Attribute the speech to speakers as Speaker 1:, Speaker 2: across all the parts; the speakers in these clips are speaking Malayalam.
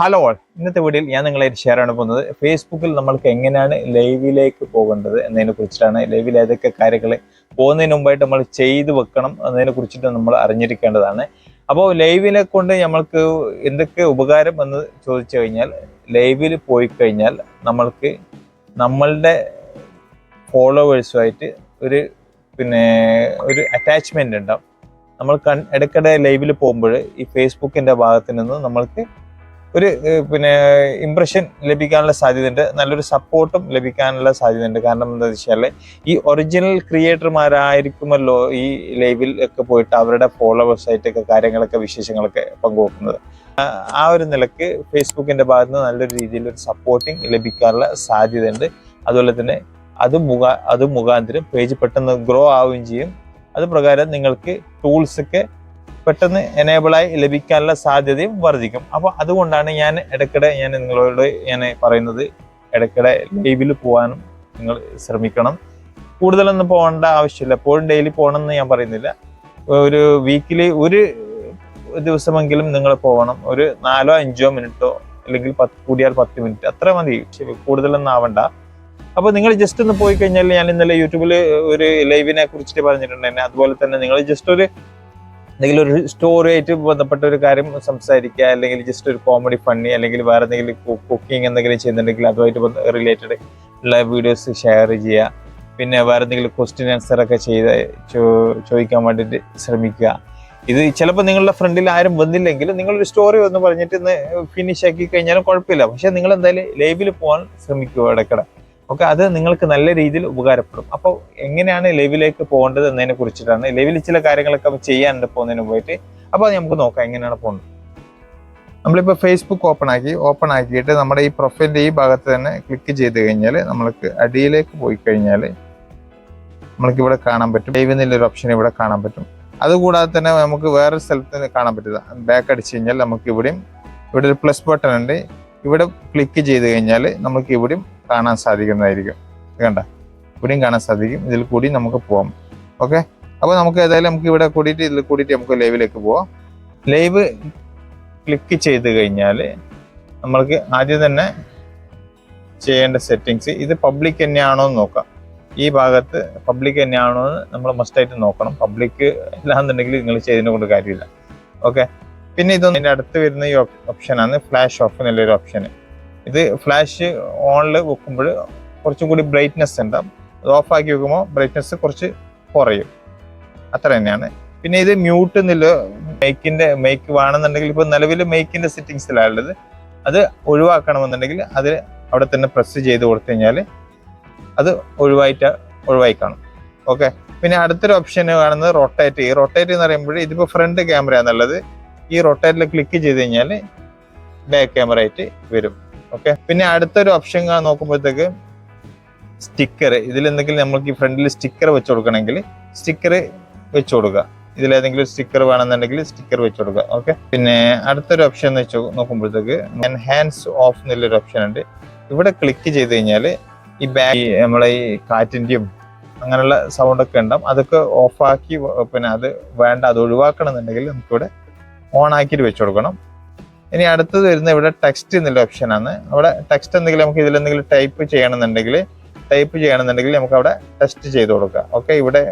Speaker 1: ഹലോ ഇന്നത്തെ വീഡിയോയിൽ ഞാൻ നിങ്ങളായിട്ട് ഷെയർ ആണ് പോകുന്നത് ഫേസ്ബുക്കിൽ നമ്മൾക്ക് എങ്ങനെയാണ് ലൈവിലേക്ക് പോകേണ്ടത് എന്നതിനെ കുറിച്ചിട്ടാണ്. ലൈവിൽ ഏതൊക്കെ കാര്യങ്ങൾ പോകുന്നതിന് മുമ്പായിട്ട് നമ്മൾ ചെയ്തു വെക്കണം എന്നതിനെ കുറിച്ചിട്ട് നമ്മൾ അറിഞ്ഞിരിക്കേണ്ടതാണ്. അപ്പോൾ ലൈവിനെ കൊണ്ട് നമ്മൾക്ക് എന്തൊക്കെ ഉപകാരം എന്ന് ചോദിച്ചു കഴിഞ്ഞാൽ ലൈവിൽ പോയി കഴിഞ്ഞാൽ നമ്മൾക്ക് നമ്മളുടെ ഫോളോവേഴ്സുമായിട്ട് ഒരു പിന്നെ ഒരു അറ്റാച്ച്മെന്റ് ഉണ്ടാവും. നമ്മൾ കൺ ഇടയ്ക്കിടെ ലൈവിൽ പോകുമ്പോൾ ഈ ഫേസ്ബുക്കിന്റെ ഭാഗത്തു നിന്ന് നമ്മൾക്ക് ഒരു പിന്നെ ഇംപ്രഷൻ ലഭിക്കാനുള്ള സാധ്യതയുണ്ട്. നല്ലൊരു സപ്പോർട്ടും ലഭിക്കാനുള്ള സാധ്യതയുണ്ട്. കാരണം എന്താണെന്ന് വെച്ചാൽ ഈ ഒറിജിനൽ ക്രിയേറ്റർമാരായിരിക്കുമല്ലോ ഈ ലൈവിൽ ഒക്കെ പോയിട്ട് അവരുടെ ഫോളോവേഴ്സ് ആയിട്ടൊക്കെ കാര്യങ്ങളൊക്കെ വിശേഷങ്ങളൊക്കെ പങ്കുവെക്കുന്നത്. ആ- ഒരു നിലയ്ക്ക് ഫേസ്ബുക്കിന്റെ ഭാഗത്ത് നിന്ന് നല്ലൊരു രീതിയിൽ ഒരു സപ്പോർട്ടിങ് ലഭിക്കാനുള്ള സാധ്യതയുണ്ട്. അതുപോലെ തന്നെ അത് മുഖ അത് മുഖാന്തരം പേജ് പെട്ടെന്ന് ഗ്രോ ആവുകയും ചെയ്യും. അത് പ്രകാരം നിങ്ങൾക്ക് ടൂൾസ് ഒക്കെ പെട്ടെന്ന് എനേബിളായി ലഭിക്കാനുള്ള സാധ്യതയും വർദ്ധിക്കും. അപ്പോൾ അതുകൊണ്ടാണ് ഞാൻ ഇടയ്ക്കിടെ ഞാൻ നിങ്ങളോട് ഞാൻ പറയുന്നത്. ഇടയ്ക്കിടെ ലൈവിൽ പോകാനും നിങ്ങൾ ശ്രമിക്കണം. കൂടുതലൊന്നും പോകേണ്ട ആവശ്യമില്ല. എപ്പോഴും ഡെയിലി പോകണം എന്ന് ഞാൻ പറയുന്നില്ല. ഒരു വീക്കിലി ഒരു ദിവസമെങ്കിലും നിങ്ങൾ പോകണം. ഒരു നാലോ അഞ്ചോ മിനിറ്റോ അല്ലെങ്കിൽ പത്ത് കൂടിയാൽ പത്ത് മിനിറ്റ് അത്ര മതി. കൂടുതലൊന്നും ആവണ്ട. അപ്പോൾ നിങ്ങൾ ജസ്റ്റ് ഒന്ന് പോയി കഴിഞ്ഞാൽ ഞാൻ ഇന്നലെ യൂട്യൂബിൽ ഒരു ലൈവിനെ കുറിച്ചിട്ട് പറഞ്ഞിട്ടുണ്ടായിരുന്നു. അതുപോലെ തന്നെ നിങ്ങൾ ജസ്റ്റ് ഒരു എന്തെങ്കിലും ഒരു സ്റ്റോറിയായിട്ട് ബന്ധപ്പെട്ട ഒരു കാര്യം സംസാരിക്കുക അല്ലെങ്കിൽ ജസ്റ്റ് ഒരു കോമഡി ഫണ്ണി അല്ലെങ്കിൽ വേറെ എന്തെങ്കിലും കുക്കിംഗ് എന്തെങ്കിലും ചെയ്യുന്നുണ്ടെങ്കിൽ അതുമായിട്ട് റിലേറ്റഡ് ഉള്ള വീഡിയോസ് ഷെയർ ചെയ്യുക. പിന്നെ വേറെ എന്തെങ്കിലും ക്വസ്റ്റ്യൻ ആൻസർ ഒക്കെ ചെയ്ത് ചോദിക്കാൻ വേണ്ടിയിട്ട് ശ്രമിക്കുക. ഇത് ചിലപ്പോൾ നിങ്ങളുടെ ഫ്രണ്ടിൽ ആരും വന്നില്ലെങ്കിൽ നിങ്ങളൊരു സ്റ്റോറി ഒന്ന് പറഞ്ഞിട്ട് ഇന്ന് ഫിനിഷ് ആക്കി കഴിഞ്ഞാലും കുഴപ്പമില്ല. പക്ഷേ നിങ്ങൾ എന്തായാലും ലൈവിൽ പോകാൻ ശ്രമിക്കുക ഇടയ്ക്കിടെ. ഓക്കെ അത് നിങ്ങൾക്ക് നല്ല രീതിയിൽ ഉപകാരപ്പെടും. അപ്പോൾ എങ്ങനെയാണ് ലെവിലേക്ക് പോകേണ്ടത് എന്നതിനെ കുറിച്ചിട്ടാണ്. ലെവിൽ ചില കാര്യങ്ങളൊക്കെ ചെയ്യാനുണ്ട് പോകുന്നതിന് പോയിട്ട് അപ്പോൾ അത് നമുക്ക് നോക്കാം എങ്ങനെയാണ് പോകുന്നത്. നമ്മളിപ്പോൾ ഫേസ്ബുക്ക് ഓപ്പൺ ആക്കി ഓപ്പൺ ആക്കിയിട്ട് നമ്മുടെ ഈ പ്രൊഫൈലിന്റെ ഈ ഭാഗത്ത് തന്നെ ക്ലിക്ക് ചെയ്ത് കഴിഞ്ഞാൽ നമ്മൾക്ക് അടിയിലേക്ക് പോയി കഴിഞ്ഞാൽ നമ്മൾക്ക് ഇവിടെ കാണാൻ പറ്റും. ലൈവ് എന്നുള്ളൊരു ഓപ്ഷൻ ഇവിടെ കാണാൻ പറ്റും. അതുകൂടാതെ തന്നെ നമുക്ക് വേറൊരു സ്ഥലത്ത് കാണാൻ പറ്റില്ല ബാക്ക് അടിച്ച് കഴിഞ്ഞാൽ നമുക്ക് ഇവിടെയും ഇവിടെ ഒരു പ്ലസ് ബട്ടൺ ഉണ്ട്. ഇവിടെ ക്ലിക്ക് ചെയ്ത് കഴിഞ്ഞാൽ നമുക്ക് ഇവിടെയും കാണാൻ സാധിക്കുന്നതായിരിക്കും. കണ്ട? ഇവിടെയും കാണാൻ സാധിക്കും. ഇതിൽ കൂടി നമുക്ക് പോവാം. ഓക്കെ? അപ്പോൾ നമുക്ക് ഏതായാലും നമുക്ക് ഇവിടെ കൂടിയിട്ട് ഇതിൽ കൂടിയിട്ട് നമുക്ക് ലൈവിലേക്ക് പോവാം. ലൈവ് ക്ലിക്ക് ചെയ്ത് കഴിഞ്ഞാൽ നമ്മൾക്ക് ആദ്യം തന്നെ ചെയ്യേണ്ട സെറ്റിങ്സ് ഇത് പബ്ലിക് തന്നെയാണോ എന്ന് നോക്കാം. ഈ ഭാഗത്ത് പബ്ലിക് തന്നെയാണോ എന്ന് നമ്മൾ മസ്റ്റായിട്ട് നോക്കണം. പബ്ലിക് അല്ലാന്നുണ്ടെങ്കിൽ നിങ്ങൾ ചെയ്തതിനെ കൊണ്ട് കാര്യമില്ല. ഓക്കെ? പിന്നെ ഇതൊന്നും അതിന്റെ അടുത്ത് വരുന്ന ഈ ഓപ്ഷനാണ് ഫ്ലാഷ് ഓഫ് എന്നുള്ളൊരു ഓപ്ഷൻ ഇത് ഫ്ലാഷ് ഓണിൽ വെക്കുമ്പോൾ കുറച്ചും കൂടി ബ്രൈറ്റ്നെസ് ഉണ്ടാവും അത് ഓഫാക്കി വെക്കുമ്പോൾ ബ്രൈറ്റ്നെസ് കുറച്ച് കുറയും. അത്ര തന്നെയാണ്. പിന്നെ ഇത് മ്യൂട്ട് എന്നില്ല മേക്കിന്റെ മേക്ക് വേണമെന്നുണ്ടെങ്കിൽ ഇപ്പോൾ നിലവിൽ മേക്കിന്റെ സെറ്റിങ്സിലാണുള്ളത് അത് ഒഴിവാക്കണമെന്നുണ്ടെങ്കിൽ അത് അവിടെ തന്നെ പ്രസ് ചെയ്ത് കൊടുത്തു കഴിഞ്ഞാൽ അത് ഒഴിവായിട്ട് ഒഴിവായി കാണും. ഓക്കെ പിന്നെ അടുത്തൊരു ഓപ്ഷൻ കാണുന്നത് റൊട്ടേറ്റ് ഈ റൊട്ടേറ്റ് എന്ന് പറയുമ്പോൾ ഇതിപ്പോൾ ഫ്രണ്ട് ക്യാമറ എന്നുള്ളത് ഈ റൊട്ടേറ്റിൽ ക്ലിക്ക് ചെയ്ത് കഴിഞ്ഞാൽ ബാക്ക് ക്യാമറ ആയിട്ട് വരും. ഓക്കെ പിന്നെ അടുത്തൊരു ഓപ്ഷൻ നോക്കുമ്പോഴത്തേക്ക് സ്റ്റിക്കർ ഇതിൽ എന്തെങ്കിലും നമ്മൾക്ക് ഈ ഫ്രണ്ടിൽ സ്റ്റിക്കർ വെച്ച് കൊടുക്കണമെങ്കിൽ സ്റ്റിക്കർ വെച്ച് കൊടുക്കുക. ഇതിലേതെങ്കിലും സ്റ്റിക്കർ വേണമെന്നുണ്ടെങ്കിൽ സ്റ്റിക്കർ വെച്ച് കൊടുക്കുക. ഓക്കെ പിന്നെ അടുത്തൊരു ഓപ്ഷൻ എന്ന് വെച്ച് നോക്കുമ്പോഴത്തേക്ക് എൻഹാൻസ് ഓഫ് എന്നുള്ളൊരു ഓപ്ഷൻ ഉണ്ട്. ഇവിടെ ക്ലിക്ക് ചെയ്ത് കഴിഞ്ഞാൽ ഈ ബാഗ് നമ്മളെ ഈ കാറ്റിന്റെയും അങ്ങനെയുള്ള സൗണ്ടൊക്കെ ഉണ്ടാവും. അതൊക്കെ ഓഫാക്കി പിന്നെ അത് വേണ്ട അത് ഒഴിവാക്കണം എന്നുണ്ടെങ്കിൽ നമുക്കിവിടെ ഓൺ ആക്കിയിട്ട് വെച്ച് കൊടുക്കണം. ഇനി അടുത്തത് വരുന്ന ഇവിടെ ടെക്സ്റ്റ് എന്നുള്ള ഓപ്ഷനാണ് അവിടെ ടെക്സ്റ്റ് എന്തെങ്കിലും നമുക്ക് ഇതിൽ എന്തെങ്കിലും ടൈപ്പ് ചെയ്യണമെന്നുണ്ടെങ്കിൽ ടൈപ്പ് ചെയ്യണമെന്നുണ്ടെങ്കിൽ നമുക്ക് അവിടെ ടെസ്റ്റ് ചെയ്ത് കൊടുക്കാം. ഓക്കെ ഇവിടെ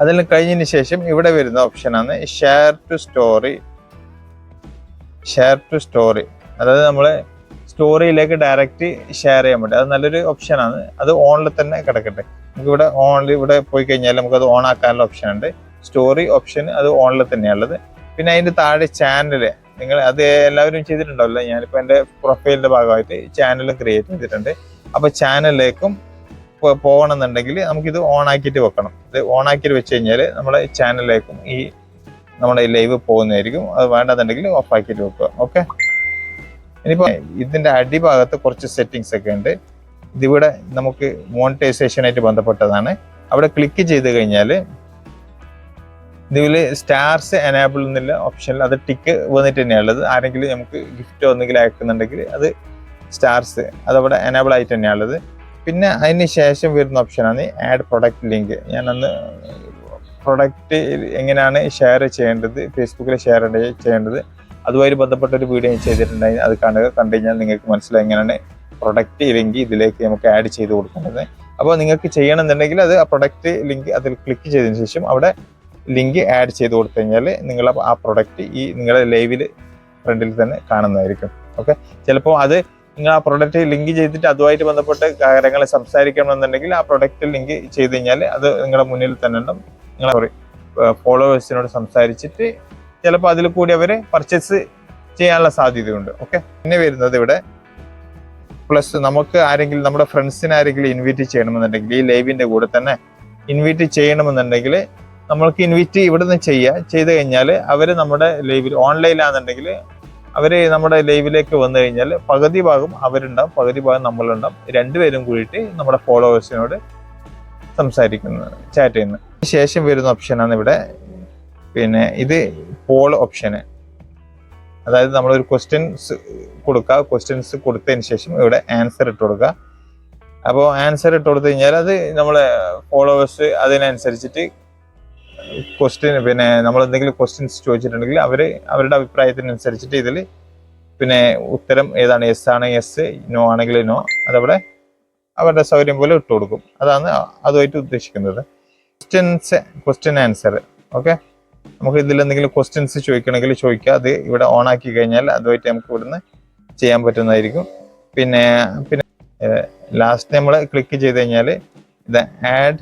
Speaker 1: അതെല്ലാം കഴിഞ്ഞതിന് ശേഷം ഇവിടെ വരുന്ന ഓപ്ഷനാണ് share to story share to story അതായത് നമ്മൾ സ്റ്റോറിയിലേക്ക് ഡയറക്റ്റ് ഷെയർ ചെയ്യാൻ പറ്റും. അത് നല്ലൊരു ഓപ്ഷനാണ് അത് ഓണിൽ തന്നെ കിടക്കട്ടെ. നമുക്ക് ഇവിടെ ഓണിൽ ഇവിടെ പോയി കഴിഞ്ഞാൽ നമുക്ക് അത് ഓൺ ആക്കാനുള്ള ഓപ്ഷൻ ഉണ്ട്. സ്റ്റോറി ഓപ്ഷൻ അത് ഓണിൽ തന്നെയാണുള്ളത് പിന്നെ അതിന്റെ താഴെ ചാനൽ നിങ്ങൾ അത് എല്ലാവരും ചെയ്തിട്ടുണ്ടാവില്ല. ഞാനിപ്പോൾ എന്റെ പ്രൊഫൈലിന്റെ ഭാഗമായിട്ട് ചാനലും ക്രിയേറ്റ് ചെയ്തിട്ടുണ്ട്. അപ്പോൾ ചാനലിലേക്കും പോകണമെന്നുണ്ടെങ്കിൽ നമുക്കിത് ഓൺ ആക്കിയിട്ട് വെക്കണം. ഇത് ഓൺ ആക്കിയിട്ട് വെച്ച് കഴിഞ്ഞാൽ നമ്മുടെ ചാനലിലേക്കും ഈ നമ്മുടെ ലൈവ് പോകുന്നതായിരിക്കും. അത് വേണ്ടതുണ്ടെങ്കിൽ ഓഫ് ആക്കിയിട്ട് വെക്കുക. ഓക്കെ ഇനിയിപ്പോൾ ഇതിന്റെ അടിഭാഗത്ത് കുറച്ച് സെറ്റിങ്സ് ഒക്കെ ഉണ്ട്. ഇതിവിടെ നമുക്ക് മോണിറ്റൈസേഷനായിട്ട് ബന്ധപ്പെട്ടതാണ്. അവിടെ ക്ലിക്ക് ചെയ്ത് കഴിഞ്ഞാൽ ഇതിൽ സ്റ്റാർസ് എനേബിൾ എന്നുള്ള ഓപ്ഷനിൽ അത് ടിക്ക് വന്നിട്ട് ഉള്ളത്. ആരെങ്കിലും നമുക്ക് ഗിഫ്റ്റ് ഒന്നെങ്കിലും അയക്കുന്നുണ്ടെങ്കിൽ അത് സ്റ്റാർസ് അതവിടെ എനേബിൾ ആയിട്ട് തന്നെയാണ് ഉള്ളത്. പിന്നെ അതിന് ശേഷം വരുന്ന ഓപ്ഷനാണ് ആഡ് പ്രൊഡക്റ്റ് ലിങ്ക് ഞാൻ അന്ന് പ്രൊഡക്റ്റ് എങ്ങനെയാണ് ഷെയർ ചെയ്യേണ്ടത് ഫേസ്ബുക്കിൽ ഷെയർ ചെയ്യേണ്ടത്. അതുമായി ബന്ധപ്പെട്ട ഒരു വീഡിയോ ഞാൻ ചെയ്തിട്ടുണ്ടായി. അത് കാണുക കണ്ടു കഴിഞ്ഞാൽ നിങ്ങൾക്ക് മനസ്സിലായി എങ്ങനെയാണ് പ്രൊഡക്റ്റ് ലിങ്ക് ഇതിലേക്ക് നമുക്ക് ആഡ് ചെയ്ത് കൊടുക്കേണ്ടത്. അപ്പോൾ നിങ്ങൾക്ക് ചെയ്യണമെന്നുണ്ടെങ്കിൽ അത് ആ പ്രൊഡക്റ്റ് ലിങ്ക് അതിൽ ക്ലിക്ക് ചെയ്തതിന് ശേഷം അവിടെ ലിങ്ക് ആഡ് ചെയ്ത് കൊടുത്തു കഴിഞ്ഞാൽ നിങ്ങൾ ആ പ്രൊഡക്റ്റ് ഈ നിങ്ങളുടെ ലൈവിൽ ഫ്രണ്ടിൽ തന്നെ കാണുന്നതായിരിക്കും. ഓക്കെ ചിലപ്പോൾ അത് നിങ്ങൾ ആ പ്രൊഡക്റ്റ് ലിങ്ക് ചെയ്തിട്ട് അതുമായിട്ട് ബന്ധപ്പെട്ട് കാര്യങ്ങൾ സംസാരിക്കണമെന്നുണ്ടെങ്കിൽ ആ പ്രൊഡക്റ്റ് ലിങ്ക് ചെയ്ത് കഴിഞ്ഞാൽ അത് നിങ്ങളുടെ മുന്നിൽ തന്നെ ഉണ്ടാവും. നിങ്ങളെ ഫോളോവേഴ്സിനോട് സംസാരിച്ചിട്ട് ചിലപ്പോൾ അതിൽ കൂടി അവർ പർച്ചേസ് ചെയ്യാനുള്ള സാധ്യതയുണ്ട്. ഓക്കെ പിന്നെ വരുന്നത് ഇവിടെ പ്ലസ് നമുക്ക് ആരെങ്കിലും നമ്മുടെ ഫ്രണ്ട്സിനാരെങ്കിലും ഇൻവൈറ്റ് ചെയ്യണമെന്നുണ്ടെങ്കിൽ ഈ ലൈവിന്റെ കൂടെ തന്നെ ഇൻവൈറ്റ് ചെയ്യണമെന്നുണ്ടെങ്കിൽ നമ്മൾക്ക് ഇൻവിറ്റ് ഇവിടെ നിന്ന് ചെയ്യുക ചെയ്ത് കഴിഞ്ഞാൽ അവർ നമ്മുടെ ലൈവിൽ ഓൺലൈനിലാണെന്നുണ്ടെങ്കിൽ അവർ നമ്മുടെ ലൈവിലേക്ക് വന്നു കഴിഞ്ഞാൽ പകുതി ഭാഗം അവരുണ്ടാവും പകുതി ഭാഗം നമ്മളുണ്ടാവും. രണ്ടുപേരും കൂടിയിട്ട് നമ്മുടെ ഫോളോവേഴ്സിനോട് സംസാരിക്കുന്നത് ചാറ്റ് ചെയ്യുന്നത് ശേഷം വരുന്ന ഓപ്ഷനാണ് ഇവിടെ പിന്നെ ഇത് പോൾ ഓപ്ഷന് അതായത് നമ്മളൊരു ക്വസ്റ്റ്യൻസ് കൊടുക്കുക ക്വസ്റ്റ്യൻസ് കൊടുത്തതിന് ശേഷം ഇവിടെ ആൻസർ ഇട്ട് കൊടുക്കുക. അപ്പോൾ ആൻസർ ഇട്ട് കൊടുത്തു കഴിഞ്ഞാൽ അത് നമ്മളെ ഫോളോവേഴ്സ് അതിനനുസരിച്ചിട്ട് ക്വസ്റ്റ്യൻ പിന്നെ നമ്മൾ എന്തെങ്കിലും ക്വസ്റ്റ്യൻസ് ചോദിച്ചിട്ടുണ്ടെങ്കിൽ അവർ അവരുടെ അഭിപ്രായത്തിനനുസരിച്ചിട്ട് ഇതിൽ പിന്നെ ഉത്തരം ഏതാണ് എസ് ആണ് എസ് നോ ആണെങ്കിൽ നോ അതവിടെ അവരുടെ സൗകര്യം പോലെ ഇട്ട് കൊടുക്കും. അതാണ് അതുമായിട്ട് ഉദ്ദേശിക്കുന്നത്. ക്വസ്റ്റ്യൻസ് ക്വസ്റ്റ്യൻ ആൻസർ ഓക്കെ നമുക്ക് ഇതിൽ എന്തെങ്കിലും ക്വസ്റ്റ്യൻസ് ചോദിക്കണമെങ്കിൽ ചോദിക്കുക അത് ഇവിടെ ഓൺ ആക്കി കഴിഞ്ഞാൽ അതുമായിട്ട് നമുക്ക് ഇവിടുന്ന് ചെയ്യാൻ പറ്റുന്നതായിരിക്കും. പിന്നെ പിന്നെ ലാസ്റ്റ് നമ്മൾ ക്ലിക്ക് ചെയ്ത് കഴിഞ്ഞാൽ ഇത് add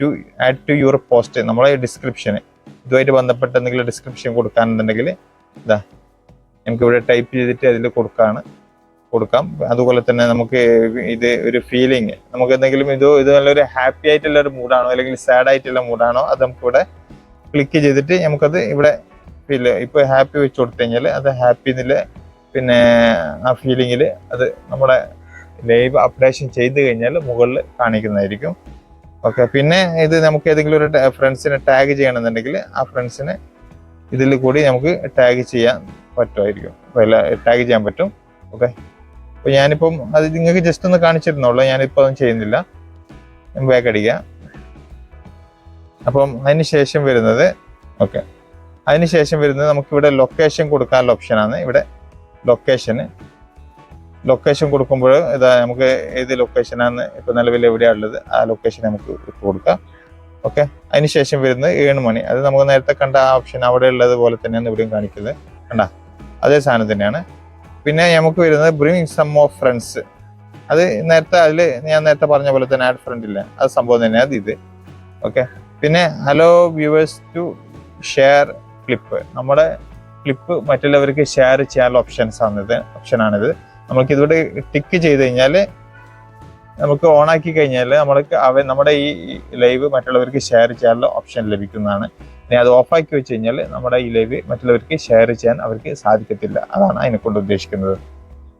Speaker 1: to add to your post നമ്മളെ ഡിസ്ക്രിപ്ഷന് ഇതുമായിട്ട് ബന്ധപ്പെട്ട എന്തെങ്കിലും ഡിസ്ക്രിപ്ഷൻ കൊടുക്കാനുണ്ടെങ്കിൽ ഇതാ നമുക്ക് ഇവിടെ ടൈപ്പ് ചെയ്തിട്ട് അതിൽ കൊടുക്കാണ്. കൊടുക്കാം. അതുപോലെ തന്നെ നമുക്ക് ഇത് ഒരു ഫീലിംഗ് നമുക്ക് എന്തെങ്കിലും ഇത് ഇത് നല്ലൊരു ഹാപ്പി ആയിട്ടുള്ള ഒരു മൂഡാണോ അല്ലെങ്കിൽ സാഡ് ആയിട്ടുള്ള മൂഡാണോ അത് നമുക്കിവിടെ ക്ലിക്ക് ചെയ്തിട്ട് നമുക്കത് ഇവിടെ ഫീൽ ഇപ്പോൾ ഹാപ്പി വെച്ച് കൊടുത്തു കഴിഞ്ഞാൽ അത് ഹാപ്പി പിന്നെ ആ ഫീലിങ്ങിൽ അത് നമ്മുടെ ലൈവ് അപ്ഡേഷൻ ചെയ്ത് കഴിഞ്ഞാൽ മുകളിൽ കാണിക്കുന്നതായിരിക്കും. ഓക്കെ പിന്നെ ഇത് നമുക്ക് ഏതെങ്കിലും ഒരു ഫ്രണ്ട്സിനെ ടാഗ് ചെയ്യണമെന്നുണ്ടെങ്കിൽ ആ ഫ്രണ്ട്സിനെ ഇതിൽ കൂടി നമുക്ക് ടാഗ് ചെയ്യാൻ പറ്റുമായിരിക്കും. ടാഗ് ചെയ്യാൻ പറ്റും. ഓക്കെ അപ്പോൾ ഞാനിപ്പം അത് നിങ്ങൾക്ക് ജസ്റ്റ് ഒന്ന് കാണിച്ചിരുന്നുള്ളൂ ഞാനിപ്പോൾ ഒന്നും ചെയ്യുന്നില്ല. ബാക്ക് അടിക്കുക അപ്പം അതിന് ശേഷം വരുന്നത് ഓക്കെ അതിന് ശേഷം വരുന്നത് നമുക്കിവിടെ ലൊക്കേഷൻ കൊടുക്കാനുള്ള ഓപ്ഷനാണ് ഇവിടെ ലൊക്കേഷന് ലൊക്കേഷൻ കൊടുക്കുമ്പോൾ ഇതാ നമുക്ക് ഏത് ലൊക്കേഷനാണ് ഇപ്പോൾ നിലവിൽ എവിടെയാണ് ഉള്ളത് ആ ലൊക്കേഷൻ നമുക്ക് ഇട്ട് കൊടുക്കാം. ഓക്കെ അതിന് ശേഷം വരുന്നത് ഏഴ് മണി. അത് നമുക്ക് നേരത്തെ കണ്ട ആ ഓപ്ഷൻ അവിടെ ഉള്ളത് പോലെ തന്നെയാണ് ഇവിടെയും കാണിക്കുന്നത്. കണ്ട? അതേ സാധനം തന്നെയാണ്. പിന്നെ നമുക്ക് വരുന്നത് ബ്രിങ് സം ഓഫ് ഫ്രണ്ട്സ് അത് നേരത്തെ അതിൽ ഞാൻ നേരത്തെ പറഞ്ഞ പോലെ തന്നെ ആഡ് ഫ്രണ്ട് ഇല്ല. അത് സംഭവം തന്നെയാണ് അത് ഇത്. ഓക്കെ പിന്നെ hello viewers to share clip നമ്മുടെ ക്ലിപ്പ് മറ്റുള്ളവർക്ക് ഷെയർ ചെയ്യാനുള്ള ഓപ്ഷൻസ് ആണിത്. ഓപ്ഷനാണിത് നമുക്ക് ഇതിവിടെ ടിക്ക് ചെയ്ത് കഴിഞ്ഞാൽ നമുക്ക് ഓൺ ആക്കി കഴിഞ്ഞാൽ നമ്മൾക്ക് അവ നമ്മുടെ ഈ ലൈവ് മറ്റുള്ളവർക്ക് ഷെയർ ചെയ്യാനുള്ള ഓപ്ഷൻ ലഭിക്കുന്നതാണ്. ഇനി അത് ഓഫാക്കി വെച്ച് കഴിഞ്ഞാൽ നമ്മുടെ ഈ ലൈവ് മറ്റുള്ളവർക്ക് ഷെയർ ചെയ്യാൻ അവർക്ക് സാധിക്കത്തില്ല. അതാണ് അതിനെ കൊണ്ട് ഉദ്ദേശിക്കുന്നത്.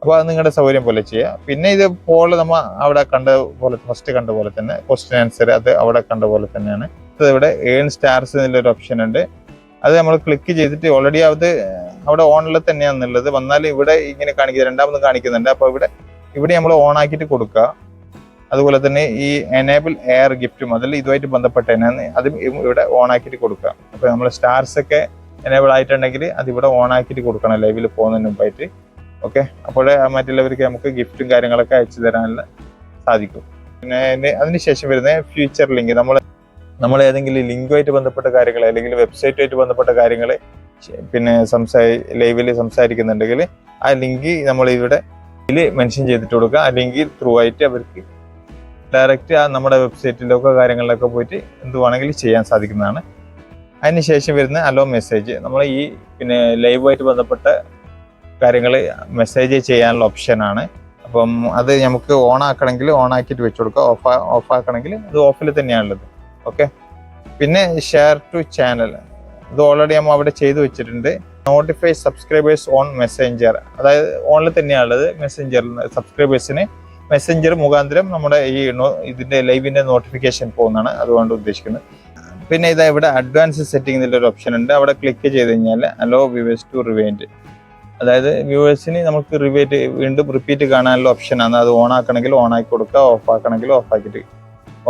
Speaker 1: അപ്പോൾ അത് നിങ്ങളുടെ സൗകര്യം പോലെ ചെയ്യുക പിന്നെ ഇത് പോൾ നമ്മൾ അവിടെ കണ്ട പോലെ ഫസ്റ്റ് കണ്ട പോലെ തന്നെ ക്വസ്റ്റ്യൻ ആൻസർ അത് അവിടെ കണ്ട പോലെ തന്നെയാണ്. ഇവിടെ ഏൺ സ്റ്റാർസ് എന്നുള്ളൊരു ഓപ്ഷൻ ഉണ്ട്. അത് നമ്മൾ ക്ലിക്ക് ചെയ്തിട്ട് ഓൾറെഡി അത് അവിടെ ഓണിൽ തന്നെയാണെന്നുള്ളത് വന്നാൽ ഇവിടെ ഇങ്ങനെ കാണിക്കുന്നത് രണ്ടാമത് കാണിക്കുന്നുണ്ട്. അപ്പോൾ ഇവിടെ ഇവിടെ നമ്മൾ ഓൺ ആക്കിയിട്ട് കൊടുക്കുക അതുപോലെ തന്നെ ഈ എനേബിൾ എയർ ഗിഫ്റ്റും അതിൽ ഇതുമായിട്ട് ബന്ധപ്പെട്ട അതും ഇവിടെ ഓൺ ആക്കിയിട്ട് കൊടുക്കുക അപ്പോൾ നമ്മൾ സ്റ്റാർസ് ഒക്കെ എനേബിൾ ആയിട്ടുണ്ടെങ്കിൽ അത് ഇവിടെ ഓൺ ആക്കിയിട്ട് കൊടുക്കണം ലൈവിൽ പോകുന്നതിന് മുമ്പായിട്ട്. ഓക്കെ അപ്പോൾ മറ്റുള്ളവർക്ക് നമുക്ക് ഗിഫ്റ്റും കാര്യങ്ങളൊക്കെ അയച്ചു തരാനുള്ള സാധിക്കും. പിന്നെ അതിന് അതിനുശേഷം വരുന്ന ഫ്യൂച്ചർ ലിങ്ക് നമ്മൾ നമ്മൾ ഏതെങ്കിലും ലിങ്കുമായിട്ട് ബന്ധപ്പെട്ട കാര്യങ്ങൾ അല്ലെങ്കിൽ വെബ്സൈറ്റുമായിട്ട് ബന്ധപ്പെട്ട കാര്യങ്ങൾ പിന്നെ സംസാരി ലൈവിൽ സംസാരിക്കുന്നുണ്ടെങ്കിൽ ആ ലിങ്ക് നമ്മൾ ഇവിടെ ഇതിൽ മെൻഷൻ ചെയ്തിട്ട് കൊടുക്കുക. ആ ലിങ്ക് ത്രൂ ആയിട്ട് അവർക്ക് ഡയറക്റ്റ് ആ നമ്മുടെ വെബ്സൈറ്റിലൊക്കെ കാര്യങ്ങളിലൊക്കെ പോയിട്ട് എന്ത് വേണമെങ്കിലും ചെയ്യാൻ സാധിക്കുന്നതാണ്. അതിനുശേഷം വരുന്ന അലോ മെസ്സേജ് നമ്മൾ ഈ പിന്നെ ലൈവുമായിട്ട് ബന്ധപ്പെട്ട കാര്യങ്ങൾ മെസ്സേജ് ചെയ്യാനുള്ള ഓപ്ഷനാണ് അപ്പം അത് നമുക്ക് ഓൺ ആക്കണമെങ്കിൽ ഓൺ ആക്കിയിട്ട് വെച്ച് കൊടുക്കുക. ഓഫ് ഓഫ് ആക്കണമെങ്കിൽ അത് ഓഫിൽ തന്നെയാണുള്ളത്. ഓക്കെ പിന്നെ ഷെയർ ടു ചാനൽ ഇത് ഓൾറെഡി നമ്മൾ അവിടെ ചെയ്തു വെച്ചിട്ടുണ്ട്. നോട്ടിഫൈ സബ്സ്ക്രൈബേഴ്സ് ഓൺ മെസ്സഞ്ചർ അതായത് ഓണിൽ തന്നെയാണുള്ളത് മെസ്സഞ്ചറിൽ സബ്സ്ക്രൈബേഴ്സിന് മെസ്സഞ്ചർ മുഖാന്തരം നമ്മുടെ ഈ ഇതിന്റെ ലൈവിന്റെ നോട്ടിഫിക്കേഷൻ പോകുന്നതാണ് അതുകൊണ്ട് ഉദ്ദേശിക്കുന്നത്. പിന്നെ ഇതാ ഇവിടെ അഡ്വാൻസ് സെറ്റിംഗ് ഒരു ഓപ്ഷൻ ഉണ്ട്. അവിടെ ക്ലിക്ക് ചെയ്ത് കഴിഞ്ഞാൽ അലോ വ്യൂവേഴ്സ് ടു റിവൈൻഡ് അതായത് വ്യൂവേഴ്സിന് നമുക്ക് റിവേറ്റ് വീണ്ടും റിപ്പീറ്റ് കാണാനുള്ള ഓപ്ഷനാണ് അത് ഓൺ ആക്കണമെങ്കിൽ ഓൺ ആക്കി കൊടുക്കുക ഓഫ് ആക്കണമെങ്കിൽ ഓഫ് ആക്കിയിട്ട്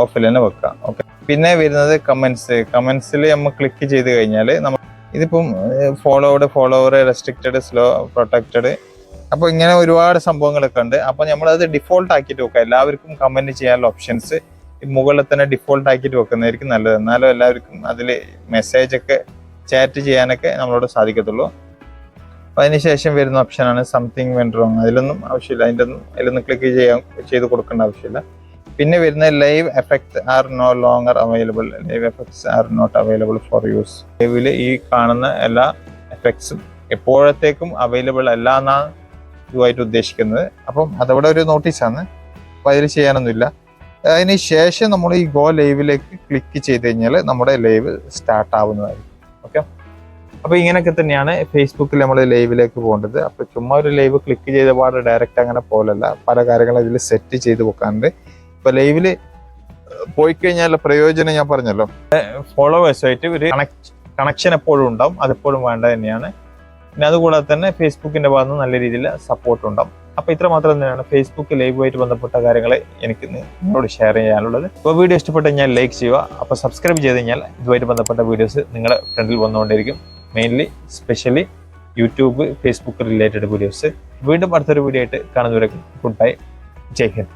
Speaker 1: ഓഫിൽ തന്നെ വെക്കാം. ഓക്കെ പിന്നെ വരുന്നത് കമൻസ് കമൻസിൽ നമ്മൾ ക്ലിക്ക് ചെയ്ത് കഴിഞ്ഞാൽ നമ്മൾ ഇതിപ്പം followed follower restricted slow protected അപ്പോൾ ഇങ്ങനെ ഒരുപാട് സംഭവങ്ങളൊക്കെ ഉണ്ട്. അപ്പോൾ നമ്മളത് ഡിഫോൾട്ട് ആക്കിയിട്ട് വെക്കുക എല്ലാവർക്കും കമന്റ് ചെയ്യാനുള്ള ഓപ്ഷൻസ് മുകളിൽ തന്നെ ഡിഫോൾട്ട് ആക്കിയിട്ട് വെക്കുന്നതായിരിക്കും നല്ലത്. എന്നാലും എല്ലാവർക്കും അതിൽ മെസ്സേജ് ഒക്കെ ചാറ്റ് ചെയ്യാനൊക്കെ നമ്മളോട് സാധിക്കത്തുള്ളൂ. അപ്പോൾ അതിനുശേഷം വരുന്ന ഓപ്ഷനാണ് സംതിങ് വെൻ റോങ് അതിലൊന്നും ആവശ്യമില്ല. അതിന്റെ ഒന്നും അതിലൊന്നും ക്ലിക്ക് ചെയ്യാൻ ചെയ്ത് കൊടുക്കേണ്ട ആവശ്യമില്ല. പിന്നെ വരുന്ന live effects are no longer available live effects are not available for use ലൈവിൽ ഈ കാണുന്ന എല്ലാ എഫക്ട്സും എപ്പോഴത്തേക്കും അവൈലബിൾ അല്ല എന്നാണ് ഇതുമായിട്ട് ഉദ്ദേശിക്കുന്നത്. അപ്പം അതവിടെ ഒരു നോട്ടീസാണ് അപ്പം അതിൽ ചെയ്യാനൊന്നുമില്ല. അതിന് ശേഷം നമ്മൾ ഈ ഗോ ലൈവിലേക്ക് ക്ലിക്ക് ചെയ്ത് കഴിഞ്ഞാൽ നമ്മുടെ ലൈവ് സ്റ്റാർട്ട് ആവുന്നതായിരിക്കും. ഓക്കെ അപ്പോൾ ഇങ്ങനെയൊക്കെ തന്നെയാണ് ഫേസ്ബുക്കിൽ നമ്മൾ ലൈവിലേക്ക് പോകേണ്ടത്. അപ്പോൾ ചുമ്മാ ഒരു ലൈവ് ക്ലിക്ക് ചെയ്ത പാട് ഡയറക്റ്റ് അങ്ങനെ പോലല്ല. പല കാര്യങ്ങളും ഇതിൽ സെറ്റ് ചെയ്ത് വെക്കാനുണ്ട്. ഇപ്പോൾ ലൈവിൽ പോയി കഴിഞ്ഞാൽ പ്രയോജനം ഞാൻ പറഞ്ഞല്ലോ. ഫോളോവേഴ്സുമായിട്ട് ഒരു കണക്ഷൻ എപ്പോഴും ഉണ്ടാവും അതെപ്പോഴും വേണ്ട തന്നെയാണ്. പിന്നെ അതുകൂടാതെ തന്നെ ഫേസ്ബുക്കിന്റെ ഭാഗത്ത് നല്ല രീതിയിൽ സപ്പോർട്ട് ഉണ്ടാവും. അപ്പൊ ഇത്ര മാത്രം തന്നെയാണ് ഫേസ്ബുക്ക് ലൈവുമായിട്ട് ബന്ധപ്പെട്ട കാര്യങ്ങൾ എനിക്ക് നിങ്ങളോട് ഷെയർ ചെയ്യാനുള്ളത്. അപ്പോൾ വീഡിയോ ഇഷ്ടപ്പെട്ട് കഴിഞ്ഞാൽ ലൈക്ക് ചെയ്യുക. അപ്പോൾ സബ്സ്ക്രൈബ് ചെയ്ത് കഴിഞ്ഞാൽ ഇതുമായിട്ട് ബന്ധപ്പെട്ട വീഡിയോസ് നിങ്ങളുടെ ഫ്രണ്ടിൽ വന്നുകൊണ്ടിരിക്കും mainly specially YouTube Facebook related videos വീണ്ടും അടുത്തൊരു വീഡിയോ ആയിട്ട് കാണുന്നവരൊക്കെ ഗുഡ് ബൈ ജയ് ഹിന്ദ്.